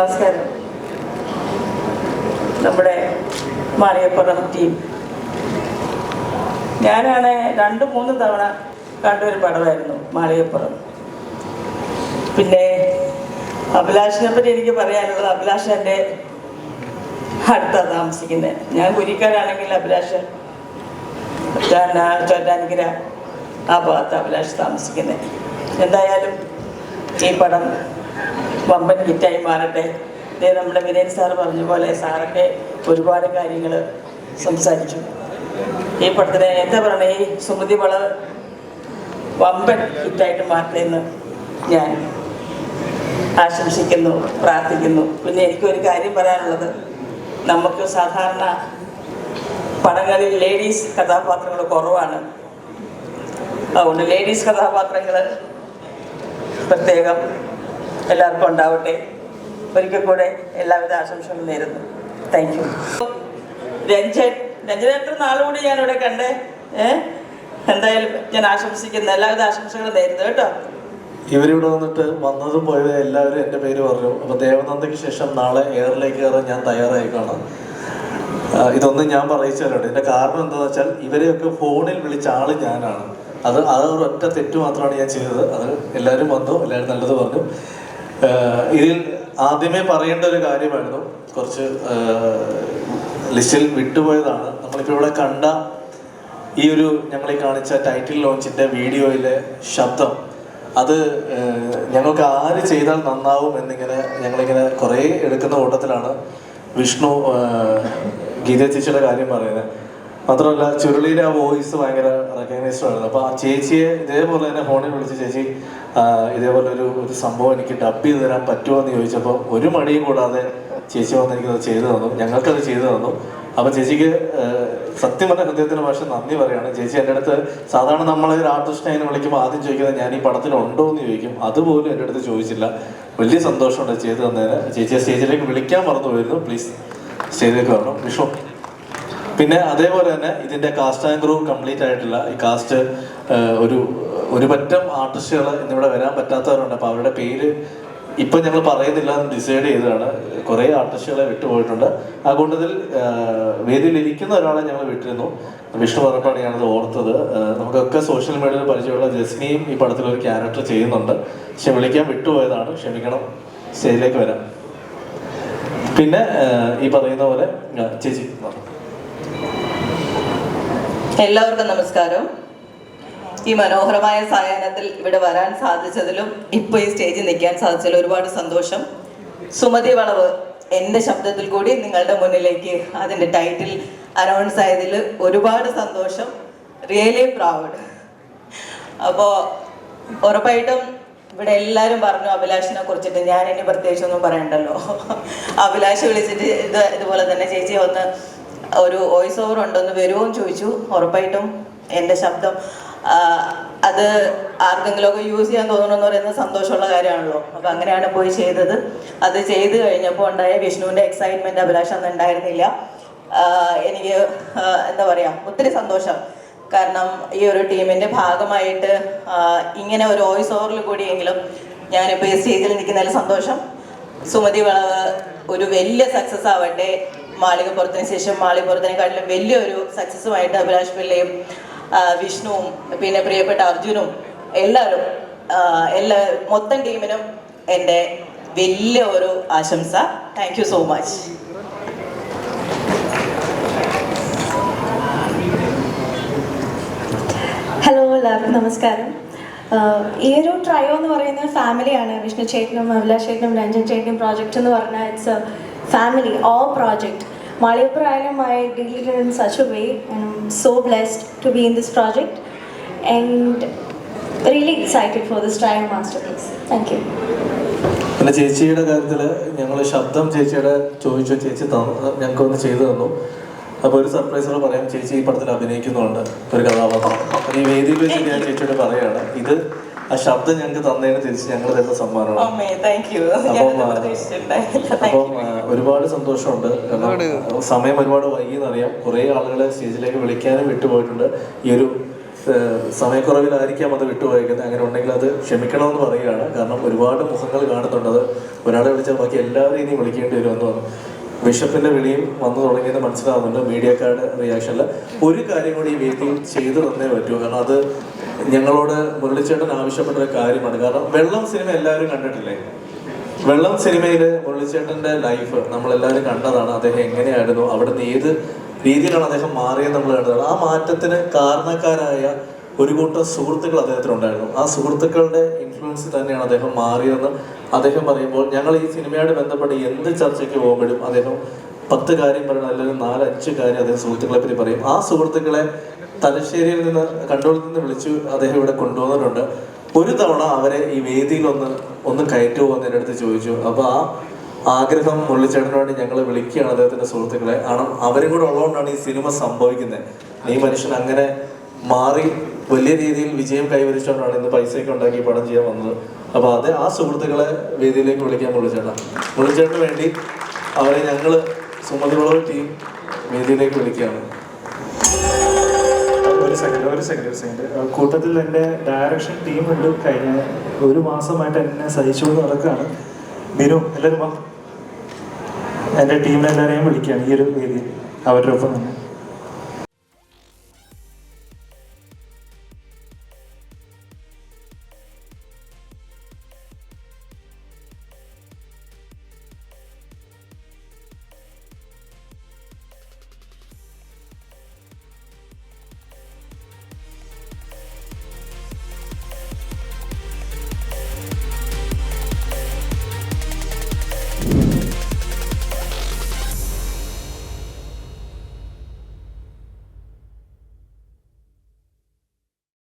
നമസ്കാരം നമ്മുടെ മാളികപ്പുറം ടീം. ഞാനാണ് രണ്ട് മൂന്ന് തവണ കണ്ടൊരു പടമായിരുന്നു മാളികപ്പുറം. പിന്നെ അഭിലാഷിനെ പറ്റി എനിക്ക് പറയാനുള്ളത് അഭിലാഷ് എന്റെ അടുത്താണ് താമസിക്കുന്നത്. ഞാൻ കുരിക്കാരാണെങ്കിൽ അഭിലാഷ് ചോറ്റാനിക്കര ആ ഭാഗത്ത് അഭിലാഷ് താമസിക്കുന്നത്. എന്തായാലും ഈ പടം വമ്പൻ ഹിറ്റായി മാറട്ടെ. ഇതേ നമ്മുടെ വിനയൻ സാർ പറഞ്ഞ പോലെ സാറൊക്കെ ഒരുപാട് കാര്യങ്ങൾ സംസാരിച്ചു. ഈ പടത്തിന് എന്താ പറയണേ? ഈ സുമതി വളർ വമ്പൻ ഹിറ്റായിട്ട് മാറട്ടെ എന്ന് ഞാൻ ആശംസിക്കുന്നു പ്രാർത്ഥിക്കുന്നു. പിന്നെ എനിക്കൊരു കാര്യം പറയാനുള്ളത്. നമുക്ക് സാധാരണ പടങ്ങളിൽ ലേഡീസ് കഥാപാത്രങ്ങൾ കുറവാണ്. അതുകൊണ്ട് ലേഡീസ് കഥാപാത്രങ്ങൾ പ്രത്യേകം എല്ലാവർക്കും ഉണ്ടാവട്ടെ. ഒരിക്കൽ കൂടെ എല്ലാവിധ ആശംസകളും നേരുന്നു. താങ്ക് യു രഞ്ജൻ രഞ്ജന എത്ര നാളുകൂടി ഇവിടെ കണ്ടേ? ഏഹ് എന്തായാലും ഞാൻ ആശംസിക്കുന്ന. എല്ലാവിധ ആശംസകളും നേരുന്നു കേട്ടോ. ഇവരിവിടെ വന്നിട്ട് വന്നതും പോയത് എല്ലാവരും എന്റെ പേര് പറഞ്ഞു. അപ്പോൾ ദേവനന്ദയ്ക്ക് ശേഷം നാളെ എയറിലേക്ക് കയറാൻ ഞാൻ തയ്യാറായി കാണാം. ഇതൊന്നും ഞാൻ പറയിച്ചാലുണ്ട് ഇതിന്റെ കാരണം എന്താണെന്ന് വെച്ചാൽ ഇവരെയൊക്കെ ഫോണിൽ വിളിച്ച ആൾ ഞാനാണ്. അത് അത് ഒറ്റ തെറ്റ് മാത്രമാണ് ഞാൻ ചെയ്തത്. അത് എല്ലാവരും വന്നു എല്ലാവരും നല്ലത് പറഞ്ഞു. ഇതിൽ ആദ്യമേ പറയേണ്ട ഒരു കാര്യമായിരുന്നു. കുറച്ച് ലിസ്റ്റിൽ വിട്ടുപോയതാണ്. നമ്മളിപ്പോൾ ഇവിടെ കണ്ട ഈ ഒരു ഞങ്ങൾ ഈ കാണിച്ച ടൈറ്റിൽ ലോഞ്ചിന്റെ വീഡിയോയിലെ ശബ്ദം അത് ഞങ്ങൾക്ക് ആര് ചെയ്താൽ നന്നാവും എന്നിങ്ങനെ ഞങ്ങളിങ്ങനെ കുറേ എടുക്കുന്ന കൂട്ടത്തിലാണ് വിഷ്ണു ഗീത ചേച്ചിയുടെ കാര്യം പറയുന്നത്. മാത്രമല്ല ചുരുളിയുടെ ആ വോയിസ് ഭയങ്കര റെക്കഗ്നൈസ്ഡ് ആയിരുന്നു. അപ്പോൾ ആ ചേച്ചിയെ ഇതേപോലെ തന്നെ ഫോണിൽ വിളിച്ച് ചേച്ചി ഇതേപോലെ ഒരു ഒരു സംഭവം എനിക്ക് ഡബ് ചെയ്ത് തരാൻ പറ്റുമോ എന്ന് ചോദിച്ചപ്പോൾ ഒരു മടിയും കൂടാതെ ചേച്ചി വന്ന് എനിക്കത് ചെയ്തു തന്നു. ഞങ്ങൾക്കത് ചെയ്തു തന്നു. അപ്പൊ ചേച്ചിക്ക് സത്യം പറഞ്ഞ ഹൃദയത്തിന് ഭാഷ നന്ദി പറയാണ്. ചേച്ചി എന്റെ അടുത്ത് സാധാരണ നമ്മൾ ഒരു ആർട്ടിസ്റ്റിനെ അതിനെ വിളിക്കുമ്പോൾ ആദ്യം ചോദിക്കുന്നത് ഞാൻ ഈ പടത്തിൽ ഉണ്ടോ എന്ന് ചോദിക്കും. അതുപോലും എന്റെ അടുത്ത് ചോദിച്ചില്ല. വലിയ സന്തോഷമുണ്ട് ചെയ്തു തന്നതിന്. ചേച്ചിയെ സ്റ്റേജിലേക്ക് വിളിക്കാൻ മറന്നു പോയിരുന്നു പ്ലീസ് സ്റ്റേജിലേക്ക് വരണം. വിഷ്ണു. പിന്നെ അതേപോലെ തന്നെ ഇതിന്റെ കാസ്റ്റ് ആൻഡ് ക്രൂ കംപ്ലീറ്റ് ആയിട്ടില്ല ഈ കാസ്റ്റ് ഒരു ഒരു പറ്റം ആർട്ടിസ്റ്റുകൾ ഇന്നിവിടെ വരാൻ പറ്റാത്തവരുണ്ട്. അപ്പൊ അവരുടെ പേര് ഇപ്പൊ ഞങ്ങൾ പറയുന്നില്ല എന്ന് ഡിസൈഡ് ചെയ്തതാണ്. കുറെ ആർട്ടിസ്റ്റുകളെ വിട്ടുപോയിട്ടുണ്ട്. ആ കൂട്ടത്തിൽ വേദിയിൽ ഇരിക്കുന്ന ഒരാളെ ഞങ്ങൾ വിട്ടിരുന്നു. വിഷ്ണു പറഞ്ഞപ്പോഴാണ് ഞാനത് ഓർത്തത് നമുക്കൊക്കെ സോഷ്യൽ മീഡിയയിൽ പരിചയമുള്ള ജസ്നിയും ഈ പടത്തിൽ ഒരു ക്യാരക്ടർ ചെയ്യുന്നുണ്ട്. പക്ഷെ വിളിക്കാൻ വിട്ടുപോയതാണ്. ക്ഷമിക്കണം. സ്റ്റേജിലേക്ക് വരാം. പിന്നെ ഈ പറയുന്ന പോലെ ചേച്ചി എല്ലാവർക്കും നമസ്കാരം. ഈ മനോഹരമായ സായാഹ്നത്തിൽ ഇവിടെ വരാൻ സാധിച്ചതിലും ഇപ്പൊ ഈ സ്റ്റേജിൽ നിൽക്കാൻ സാധിച്ചതിലും ഒരുപാട് സന്തോഷം. സുമതി വളവ് എന്റെ ശബ്ദത്തിൽ കൂടി നിങ്ങളുടെ മുന്നിലേക്ക് അതിന്റെ ടൈറ്റിൽ അനൗൺസ് ആയതിൽ ഒരുപാട് സന്തോഷം. റിയലി പ്രൗഡ് അപ്പോൾ ഉറപ്പായിട്ടും ഇവിടെ എല്ലാവരും പറഞ്ഞു അഭിലാഷിനെ കുറിച്ചിട്ട്. ഞാൻ ഇനി പ്രത്യേകിച്ചൊന്നും പറയണ്ടല്ലോ. അഭിലാഷ് വിളിച്ചിട്ട് ഇത് ഇതുപോലെ തന്നെ ചേച്ചി വന്ന് ഒരു വോയിസ് ഓവർ ഉണ്ടോന്ന് വരുമോ എന്ന് ചോദിച്ചു. ഉറപ്പായിട്ടും എന്റെ ശബ്ദം അത് ആർക്കെങ്കിലുമൊക്കെ യൂസ് ചെയ്യാൻ തോന്നണമെന്ന് പറയുന്നത് സന്തോഷമുള്ള കാര്യമാണല്ലോ. അപ്പം അങ്ങനെയാണ് പോയി ചെയ്തത്. അത് ചെയ്ത് കഴിഞ്ഞപ്പോൾ ഉണ്ടായ വിഷ്ണുവിന്റെ എക്സൈറ്റ്മെന്റ് അഭിലാഷം ഒന്നും ഉണ്ടായിരുന്നില്ല. എനിക്ക് എന്താ പറയുക ഒത്തിരി സന്തോഷം. കാരണം ഈ ഒരു ടീമിന്റെ ഭാഗമായിട്ട് ഇങ്ങനെ ഒരു വോയിസ് ഓവറിൽ കൂടിയെങ്കിലും ഞാനിപ്പോൾ ഈ സ്റ്റേജിൽ നിൽക്കുന്നതിൽ സന്തോഷം. സുമതി വളവ് ഒരു വലിയ സക്സസ് ആവട്ടെ. മാളികപ്പുറത്തിന് ശേഷം മാളികപ്പുറത്തിനെക്കാട്ടിലും വലിയൊരു സക്സസ്സുമായിട്ട് അഭിലാഷ് പിള്ളയും വിഷ്ണുവും പിന്നെ പ്രിയപ്പെട്ട അർജുനും എല്ലാവരും എല്ലാ മൊത്തം ടീമിനും എന്റെ വലിയ ഒരു ആശംസ. Thank you so much hello എല്ലാവർക്കും നമസ്കാരം. ഈ ഒരു ട്രയോ എന്ന് പറയുന്ന ഫാമിലിയാണ് വിഷ്ണു ചേട്ടനും അഭിലാഷ് ചേട്ടനും രഞ്ജൻ ചേട്ടനും പ്രോജക്റ്റ് എന്ന് പറഞ്ഞാൽ ഇറ്റ്സ് എ ഫാമിലി ഓ പ്രോജക്റ്റ് മാളിയപ്പുറ ആയാലും ideal in such a way and I'm so blessed to be in this project and really excited for this trial masterpiece. Thank you. പിന്നെ ചേച്ചിയുടെ കാര്യത്തിൽ ഞങ്ങൾ ശബ്ദം ചേച്ചിയുടെ ചോദിച്ചു ചേച്ചി തന്നു ഞങ്ങൾക്കൊന്ന് ചെയ്തു തന്നു അപ്പോൾ ഒരു സർപ്രൈസോട് പറയാം ചേച്ചി ഈ പടത്തിൽ അഭിനയിക്കുന്നുണ്ട് ഒരു കഥാപാത്രം ഈ വേദിയിൽ വെച്ച് ഞാൻ ചേച്ചിയോട് പറയുകയാണ് ഇത് ആ ശബ്ദം ഞങ്ങൾക്ക് തന്നതിന് തിരിച്ച് ഞങ്ങൾ തരുന്ന സമ്മാനമാണ്. അപ്പം, ഒരുപാട് സന്തോഷമുണ്ട്. കാരണം സമയം ഒരുപാട് വൈകി എന്നറിയാം കുറേ ആളുകളെ സ്റ്റേജിലേക്ക് വിളിക്കാനും വിട്ടുപോയിട്ടുണ്ട്. ഈ ഒരു സമയക്കുറവിലായിരിക്കാം അത് വിട്ടുപോയേക്കുന്നത്. അങ്ങനെ ഉണ്ടെങ്കിൽ അത് ക്ഷമിക്കണമെന്ന് പറയുകയാണ്. കാരണം ഒരുപാട് മുഖങ്ങൾ കാണുന്നുണ്ട് അത്. ഒരാളെ വിളിച്ചാൽ ബാക്കി എല്ലാവരും ഇനി വിളിക്കേണ്ടി വരുമെന്ന് പറഞ്ഞു. ബിഷപ്പിന്റെ വിളിയും വന്നു തുടങ്ങിയത് മനസ്സിലാവുന്നുണ്ട്. മീഡിയക്കാരുടെ റിയാക്ഷനിൽ ഒരു കാര്യം കൂടി ഈ വേദിയിൽ ചെയ്തു തന്നേ പറ്റൂ. കാരണം അത് ഞങ്ങളോട് മുരളിച്ചേട്ടൻ ആവശ്യപ്പെട്ട ഒരു കാര്യമാണ്. കാരണം വെള്ളം സിനിമ എല്ലാവരും കണ്ടിട്ടില്ലേ? വെള്ളം സിനിമയിൽ മുരളിച്ചേട്ടന്റെ ലൈഫ് നമ്മൾ നമ്മളെല്ലാവരും കണ്ടതാണ്. അദ്ദേഹം എങ്ങനെയായിരുന്നു? അവിടുന്ന് ഏത് രീതിയിലാണ് അദ്ദേഹം മാറിയത് നമ്മൾ കണ്ടത് ആ മാറ്റത്തിന് കാരണക്കാരായ ഒരു കൂട്ടം സുഹൃത്തുക്കൾ അദ്ദേഹത്തിനുണ്ടായിരുന്നു. ആ സുഹൃത്തുക്കളുടെ ഇൻഫ്ലുവൻസ് തന്നെയാണ് അദ്ദേഹം മാറിയതെന്ന് അദ്ദേഹം പറയുമ്പോൾ ഞങ്ങൾ ഈ സിനിമയോട് ബന്ധപ്പെട്ട് എന്ത് ചർച്ചയ്ക്ക് പോകുമ്പോഴും അദ്ദേഹം പത്ത് കാര്യം പറയണം അല്ലെങ്കിൽ നാലഞ്ച് കാര്യം അദ്ദേഹം സുഹൃത്തുക്കളെ പറ്റി പറയും. ആ സുഹൃത്തുക്കളെ തലശ്ശേരിയിൽ നിന്ന് കണ്ണൂരിൽ നിന്ന് വിളിച്ചു അദ്ദേഹം ഇവിടെ കൊണ്ടുവന്നിട്ടുണ്ട്. ഒരു തവണ അവരെ ഈ വേദിയിൽ ഒന്ന് ഒന്ന് കയറ്റുമോ എന്ന് എന്റെ അടുത്ത് ചോദിച്ചു. അപ്പൊ ആ ആഗ്രഹം മുള്ളിച്ചേട്ടന് വേണ്ടി ഞങ്ങൾ വിളിക്കുകയാണ് അദ്ദേഹത്തിന്റെ സുഹൃത്തുക്കളെ. കാരണം അവരും കൂടെ ഉള്ളതുകൊണ്ടാണ് ഈ സിനിമ സംഭവിക്കുന്നത്. ഈ മനുഷ്യൻ അങ്ങനെ മാറി വലിയ രീതിയിൽ വിജയം കൈവരിച്ചുകൊണ്ടാണ് ഇന്ന് പൈസയൊക്കെ ഉണ്ടാക്കി പടം ചെയ്യാൻ വന്നത്. അപ്പൊ അത് ആ സുഹൃത്തുക്കളെ വേദിയിലേക്ക് വിളിക്കാൻ മുള്ളിച്ചേട്ടൻ മുള്ളിച്ചേട്ടന് വേണ്ടി അവരെ ഞങ്ങൾ സുമതിയുള്ള ടീം വേദിയിലേക്ക് വിളിക്കുകയാണ്. ഒരു സെക്കൻഡ് ഒരു സെക്കൻഡ് ഒരു സെക്കൻഡ് കൂട്ടത്തിൽ എന്റെ ഡയറക്ഷൻ ടീം ഉണ്ട്. കഴിഞ്ഞ ഒരു മാസമായിട്ട് എന്നെ സഹിച്ചുകൊണ്ട് നടക്കുകയാണ്. ബിനു എല്ലാവരും എന്റെ ടീമിലെല്ലാവരെയും വിളിക്കുകയാണ് ഈ ഒരു വേദിയിൽ. അവരുടെ ഒപ്പം തന്നെ.